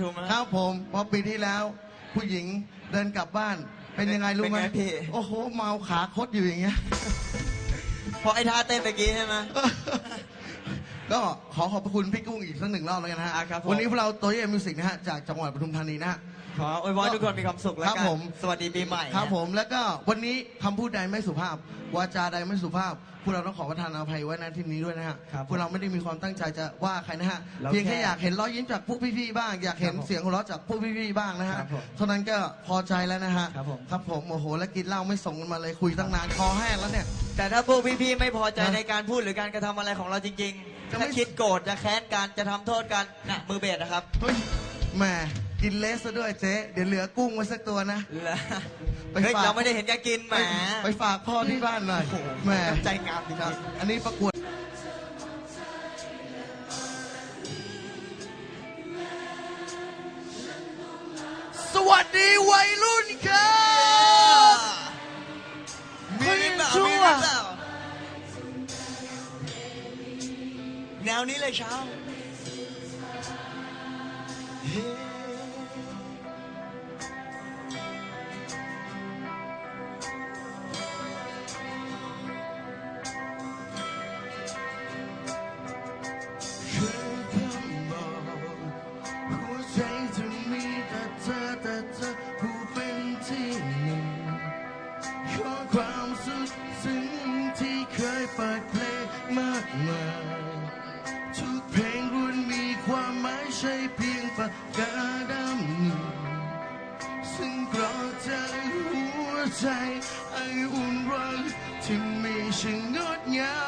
ถูกไหม ครับผมพอปีที่แล้ว ผู้หญิงเดินกลับบ้าน เป็นยังไงรู้ไหมเป็นไงพี่ โอ้โหเมาขาคดอยู่อย่างเงี้ย เพราะไอ้ท่าเต้นเมื่อกี้ใช่ไหม ก็ขอขอบพระคุณพี่กุ้งอีกสักหนึ่งรอบแล้วกันนะฮะอะครับผม วันนี้พวกเราตัวเอ็มมิวสิกนะฮะจากจังหวัดปทุมธานีนะฮะ ขออวยพรให้ทุกคนมีความสุขแล้วครักับนผม สวัสดีปีใหม่ครับนะผมแล้วก็วันนี้คำพูดใดไม่สุภาพ วาจาใดไม่สุภาพ พวกเราต้องขอประทานอภัยไว้ในที่นี้ด้วยนะฮะครับพวกเราไม่ได้มีความตั้งใจจะว่าใครนะฮะเราเพียงแค่แค่อยากเห็นรอยยิ้มจากพวกพี่ๆบ้าง อยากเห็นครับผมเสียงหัวเราะจากพวกพี่ๆบ้างนะฮะครับผมเท่านั้นก็พอใจแล้วนะฮะครับผม ครับผมโอ้โหแล้วกินเหล้าไม่ส่งกันมาเลยคุยตั้งนานคอแห้งแล้วเนี่ย แต่ถ้าพวกพี่ๆไม่พอใจฮะในการพูดหรือการกระทำอะไรของเราจริงจะๆไม่ ถ้าคิดโกรธจะแค้นกันจะทำโทษกันน่ะมือเบสนะครับ เฮ้ยแหม กินเลสซะด้วยเจ๊ เดี๋ยวเหลือกุ้งไว้สักตัวนะแล้วไปเฮ้ยฝาก เราไม่ได้เห็นแกกินแหมไปไปฝากพ่อที่บ้านหน่อยแหมน้ำใจงามจริงๆครับ อันนี้ประกวด สวัสดีวัยรุ่นครับ มีหรือเปล่าชั่วมีหรือเปล่าแนวนี้เลยเช้า ยเปิดเพลงมากมายทุกเพลงรุ่นมีความหมายใช่เพียงปากกาดำหนึ่งซึ่งกรอใจหัวใจไออุ่นรักที่มีช่างงดงาม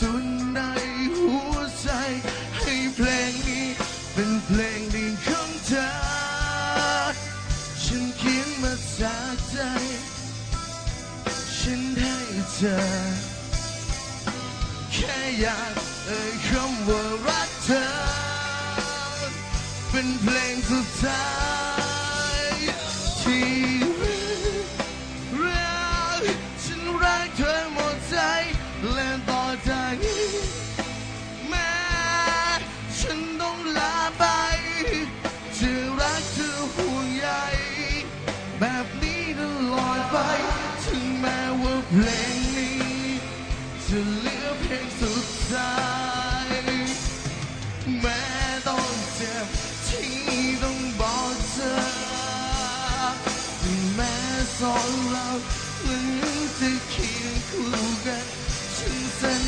สุดในหัวใจ ให้เพลงนี้เป็นเพลงดีของเธอ ฉันเขียนมาจากใจ ฉันให้เธอ แค่อยากเอ่ยคำว่ารักเธอ เป็นเพลงสุดท้ายที่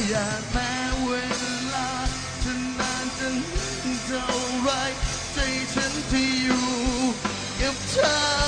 อย่าแม้เวลาจะนานจะเท่าไรใจฉันที่อยู่กับเธอ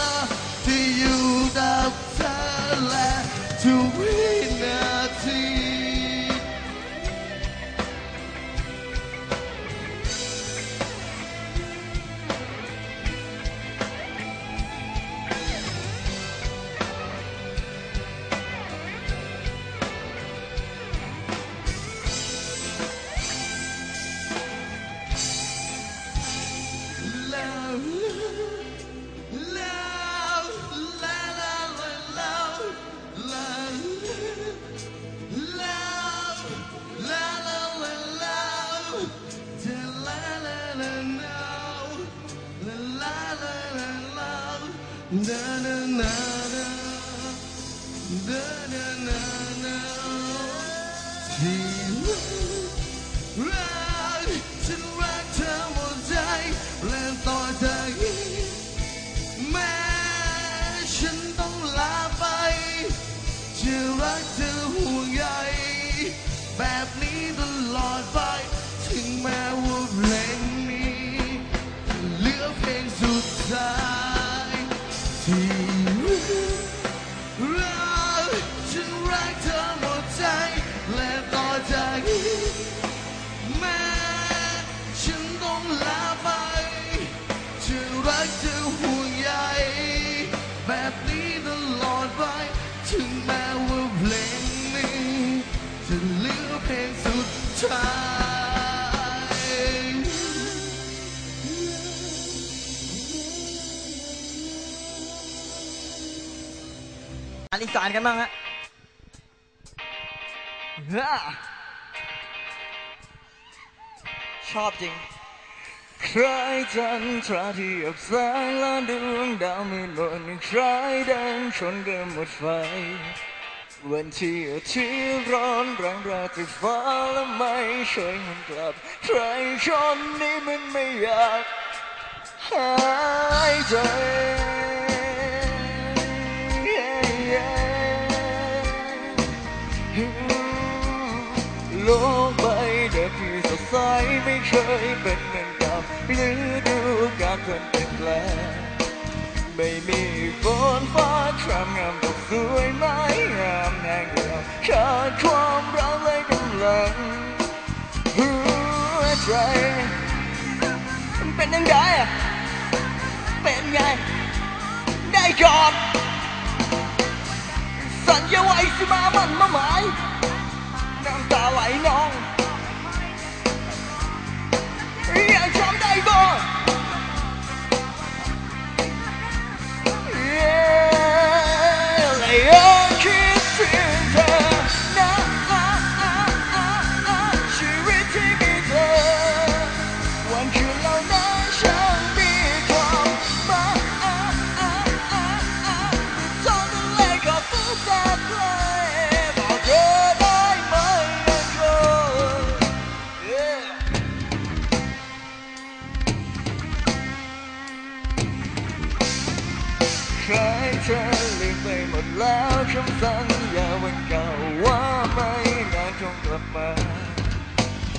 Hey, นอีสานกันบ้างฮะเฮ้อชอบจริงใครจันทราที่อับแสงและดวงดาวมืดมนใครเดินชนกันหมดไฟ วันที่อาทิตย์ร้อนแรงราตรีฟ้าและไม่เคยมันกลับ ใครชนนี้มันไม่อยากหายใจ โลกใบเดิมที่สดใสไม่เคยเป็นเหมือนกับฤดูกาลเปลี่ยนแปลงไม่มีฝนฟ้าครามงามตกสวยไม้งามแห้งเหี่ยวขาดความรักและกำลังหัวใจเป็นยังไงอะเป็นไง ได้กอดสัญญาไว้สิมามันมาหมาย นองยัง ใครเธอลืมไปหมดแล้วคำสัญญาวันเก่าว่าไม่นานคงกลับมา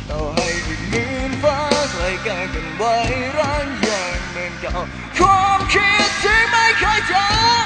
ต่อให้ถึงมืนฟ้าใกล้กันกันไว้รักอย่างเหมือนเก่าความคิดที่ไม่เคยจาง